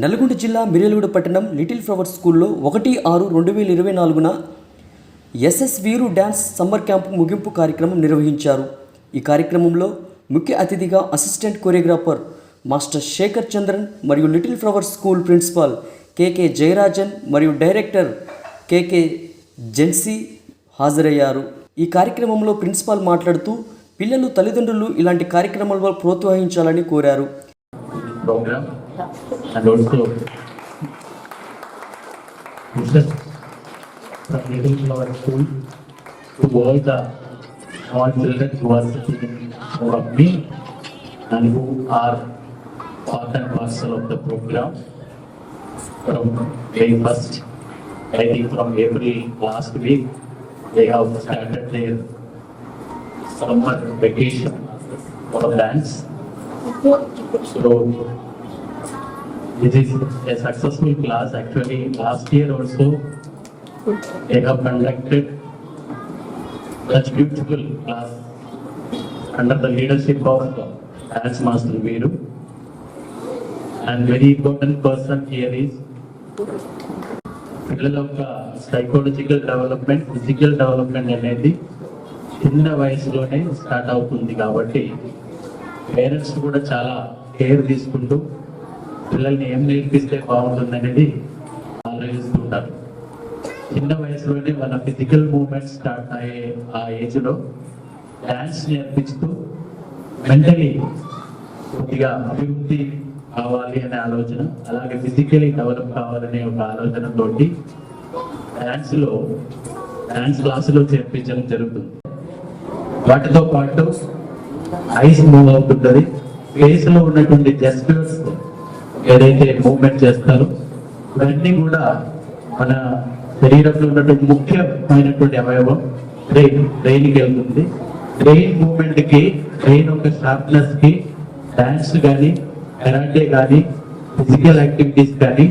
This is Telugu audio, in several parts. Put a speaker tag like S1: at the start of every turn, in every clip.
S1: నల్గొండ జిల్లా మిర్యాలగూడ పట్టణం లిటిల్ ఫ్లవర్ స్కూల్లో ఒకటి ఆరు రెండు వేల ఇరవై నాలుగున ఎస్ఎస్ వీరు డ్యాన్స్ సమ్మర్ క్యాంప్ ముగింపు కార్యక్రమం నిర్వహించారు. ఈ కార్యక్రమంలో ముఖ్య అతిథిగా assistant choreographer master Shekhar Chandran మరియు little flower school principal K K Jayarajan మరియు డైరెక్టర్ కేకే జెన్సీ హాజరయ్యారు. ఈ కార్యక్రమంలో ప్రిన్సిపాల్ మాట్లాడుతూ పిల్లలు తల్లిదండ్రులు ఇలాంటి కార్యక్రమాల్లో ప్రోత్సహించాలని కోరారు.
S2: And also wishes from Little Flower School. To all the small children who are sitting in me and who are part and parcel of the program. From very first, I think from April last week, they have started their summer vacation for dance. So this is a successful class. Actually, last year also, they have conducted such beautiful class under the leadership of Dance Master Veeru. And very important person here is పిల్లల యొక్క సైకాలజికల్ డెవలప్మెంట్ ఫిజికల్ డెవలప్మెంట్ అనేది చిన్న వయసులోనే స్టార్ట్ అవుతుంది కాబట్టి పేరెంట్స్ కూడా చాలా కేర్ తీసుకుంటూ పిల్లల్ని ఏం నేర్పిస్తే బాగుంటుంది అనేది ఆలోచిస్తుంటారు. చిన్న వయసులోనే వాళ్ళ ఫిజికల్ మూమెంట్స్ స్టార్ట్ అయ్యే ఆ ఏజ్లో డాన్స్ నేర్పిస్తూ మెంటలీ కొద్దిగా అభివృద్ధి కావాలి అనే ఆలోచన అలాగే ఫిజికలీ డెవలప్ కావాలనే ఒక ఆలోచనతోటి డాన్స్లో డాన్స్ క్లాసులో చేర్పించడం జరుగుతుంది. వాటితో పాటు ఐస్ మూవ్ అవుతుంటుంది. ఫేస్లో ఉన్నటువంటి జెస్టర్స్ ఏదైతే మూవ్మెంట్ చేస్తారో ఇవన్నీ కూడా మన శరీరంలో ఉన్నటువంటి ముఖ్యమైనటువంటి అవయవం బ్రెయిన్ బ్రెయిన్ వెళ్తుంది. బ్రెయిన్ మూమెంట్కి బ్రెయిన్ ఒక షార్ప్నెస్కి డ్యాన్స్ కానీ కరాటే కానీ ఫిజికల్ యాక్టివిటీస్ కానీ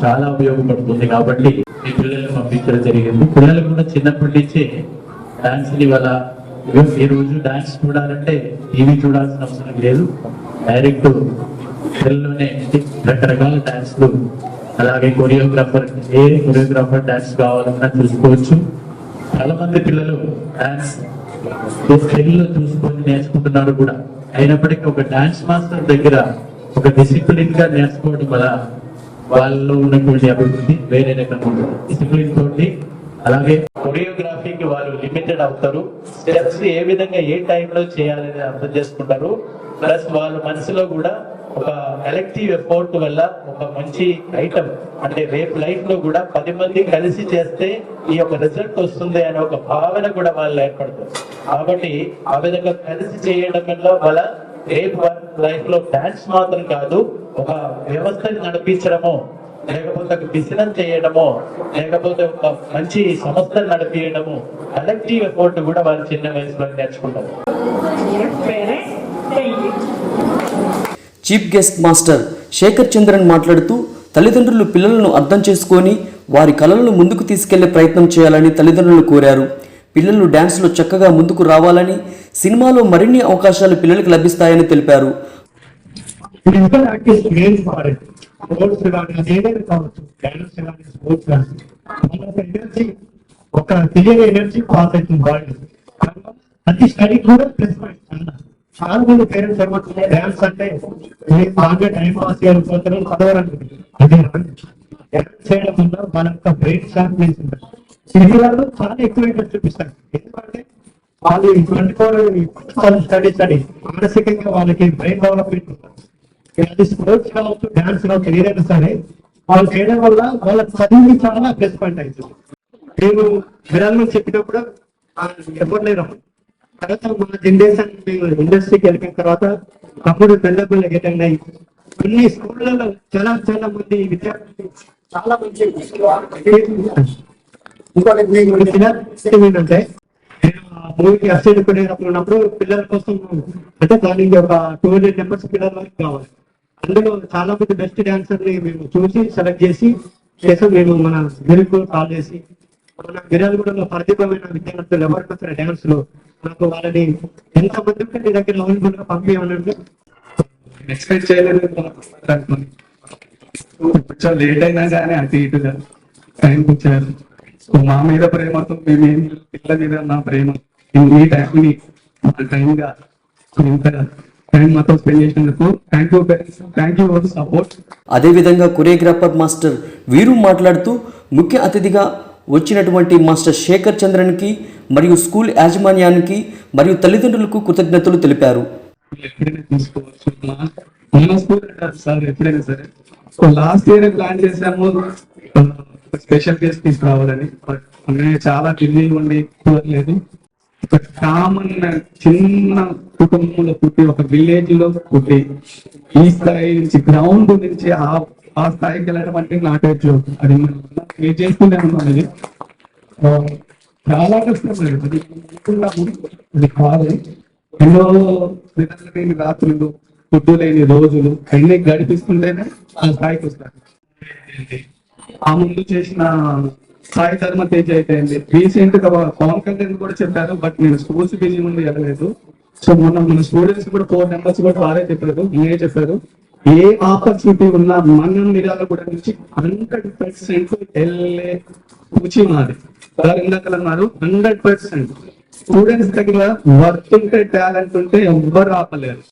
S2: చాలా ఉపయోగపడుతుంది. కాబట్టి ఈ పిల్లల్ని పంపించడం జరిగింది. పిల్లలు కూడా చిన్నప్పటి నుంచే డాన్స్ని వాళ్ళ ఈ రోజు డాన్స్ చూడాలంటే టీవీ చూడాల్సిన అవసరం లేదు. డైరెక్ట్ సెల్లోనే రకరకాల డాన్స్లు అలాగే కొరియోగ్రాఫర్ ఏ కొరియోగ్రాఫర్ డాన్స్ కావాలన్నా చూసుకోవచ్చు. చాలా మంది పిల్లలు డాన్స్ సెల్లో చూసుకొని నేర్చుకుంటున్నారు కూడా. అయినప్పటికీ ఒక డాన్స్ మాస్టర్ దగ్గర ఒక డిసిప్లిన్గా నేర్చుకోవడం వల్ల వాళ్ళలో ఉన్నటువంటి అభివృద్ధి వేరే రకంగా డిసిప్లిన్ తోటి అలాగే కొరియోగ్రఫీకి వాళ్ళు లిమిటెడ్ అవుతారు. స్టెప్స్ ఏ విధంగా ఏ టైంలో చేయాలనేది అర్థం చేసుకుంటారు. ప్లస్ వాళ్ళ మనసులో కూడా ఒక కలెక్టివ్ ఎఫోర్ట్ వల్ల ఒక మంచి ఐటమ్ అంటే రేపు లైఫ్లో కూడా పది మంది కలిసి చేస్తే ఈ యొక్క రిజల్ట్ వస్తుంది అనే ఒక భావన కూడా వాళ్ళు ఏర్పడుతుంది కాబట్టి ఆ విధంగా కలిసి చేయడం వల్ల వాళ్ళ రేపు లైఫ్లో డాన్స్ మాత్రం కాదు ఒక వ్యవస్థని నడిపించడము లేకపోతే ఒక బిజినెస్ చేయడము లేకపోతే ఒక మంచి సంస్థను నడిపించడము కలెక్టివ్ ఎఫోర్ట్ కూడా వాళ్ళు చిన్న వయసులో నేర్చుకుంటారు
S3: thank you.
S1: Chief guest master Shekhar Chandran మాట్లాడుతూ తల్లిదండ్రులు పిల్లలను అర్థం చేసుకొని వారి కళలను ముందుకు తీసుకెళ్ళే ప్రయత్నం చేయాలని తల్లిదండ్రులు కోరారు. పిల్లలు డ్యాన్స్లో చక్కగా ముందుకు రావాలని సినిమాలో మరిన్ని అవకాశాలు పిల్లలకు లభిస్తాయని తెలిపారు.
S4: ఒక తెలియని ఎనర్జీ పాస్ అవుతుంది బాడీ అది స్టడీ కూడా ప్లస్ పాయింట్ చాలా మంది పేరెంట్స్ ఏమంటున్నారు డాన్స్ అంటే బాగా టైం పాస్ చేయకపోతారు చదవరనుకుంటారు అదే డాన్స్ చేయడం వల్ల మన యొక్క బ్రెయిన్ షార్ప్నెస్ ఉంటుంది సిటీలలో చాలా ఎక్కువ ఇంట్రెస్ట్ చూపిస్తారు. ఎందుకంటే వాళ్ళు ట్వంటీ ఫోర్ స్టడీ స్టడీ మానసికంగా వాళ్ళకి బ్రెయిన్ డెవలప్మెంట్ ఉంటుంది అది స్పోర్ట్స్ కావచ్చు డ్యాన్స్ కావచ్చు ఏదైనా సరే వాళ్ళు చేయడం వల్ల వాళ్ళ చదివి చాలా ప్లస్ పాయింట్ అవుతుంది. నేను విరాళం చెప్పినప్పుడు ఎవరు లేరు తర్వాత మన జనరేషన్ ఇండస్ట్రీకి వెళ్ళిన తర్వాత అప్పుడు పెళ్ళబుల్ అటెండ్ అయ్యి స్కూళ్ళలో చాలా చాలా మంది విద్యార్థులు చాలా మంది ఏంటంటే మూవీకి అసిస్టెంట్ కొనేటప్పుడు ఉన్నప్పుడు పిల్లల కోసం అంటే దానికి ఒక టూ హండ్రెడ్ మెంబర్స్ పిల్లల వరకు కావాలి. అందులో చాలా మంది బెస్ట్ డాన్సర్ని మేము చూసి సెలెక్ట్ చేసి చేసాం మేము మన గురికి కాల్ చేసి విరాలగూడలో ప్రతిభమైన విద్యార్థులు ఎవరికి వస్తారు డ్యాన్స్లో నాకు వాళ్ళని ఎంత మంది ఉంటే నీ దగ్గర అవైలబుల్గా పంపించమన్నట్టు ఎక్స్పెక్ట్ చేయలేదు
S5: కొంచెం లేట్ అయినా కానీ అటు ఇటుగా టైం ఇచ్చారు సో మా మీద ప్రేమతో మేమేం పిల్లల మీద నా ప్రేమ. ఈ టైంని మా టైంగా ఇంత టైం మాతో
S1: అదేవిధంగా కొరియోగ్రాఫర్ మాస్టర్ వీరు మాట్లాడుతూ ముఖ్య అతిథిగా వచ్చినటువంటి మాస్టర్ శేఖర్ చంద్రన్కి మరియు స్కూల్ యాజమాన్యానికి మరియు తల్లిదండ్రులకు కృతజ్ఞతలు తెలిపారు.
S5: తీసుకోవచ్చు సార్ సరే. లాస్ట్ ఇయర్ ప్లాన్ చేసాము స్పెషల్ గెస్ట్ తీసుకురావాలని. బట్ చాలా బిజీ ఉండి కుదరలేదు. ఒక కామన్ చిన్న కుటుంబంలో పుట్టి ఒక విలేజ్లో పుట్టి ఈ స్థాయి నుంచి గ్రౌండ్ నుంచి ఆ ఆ స్థాయికి వెళ్ళడం అంటే నాటే అది మనం ఏ చేసుకునే ఉన్నాం ఇది చాలా కష్టం లేదు అది అది కాదు. ఎన్నో నిద్ర లేని రాత్రులు ఫుడ్ లేని రోజులు అన్ని గడిపిస్తుంటేనే ఆ స్థాయికి వస్తారు. ఆ ముందు చేసిన సాయి ధర్మ తేజ్ అయితే రీసెంట్గా పవన్ కళ్యాణ్ కూడా చెప్పారు బట్ నేను స్కూల్స్ బిజీ ముందు వెళ్ళలేదు. సో మొన్న మన స్టూడెంట్స్ కూడా ఫోర్ నెంబర్స్ కూడా వారే చెప్పారు. నేనే చెప్పారు. ఏ ఆపర్చునిటీ ఉన్నా మనం నిరాల కూడా నుంచి హండ్రెడ్ పర్సెంట్ వెళ్ళే రుచి మాది. సార్ ఇందాక అన్నారు? హండ్రెడ్ పర్సెంట్ స్టూడెంట్స్ దగ్గర వర్క్ ఉంటే టాలెంట్ ఉంటే ఎవ్వరు ఆపలేరు.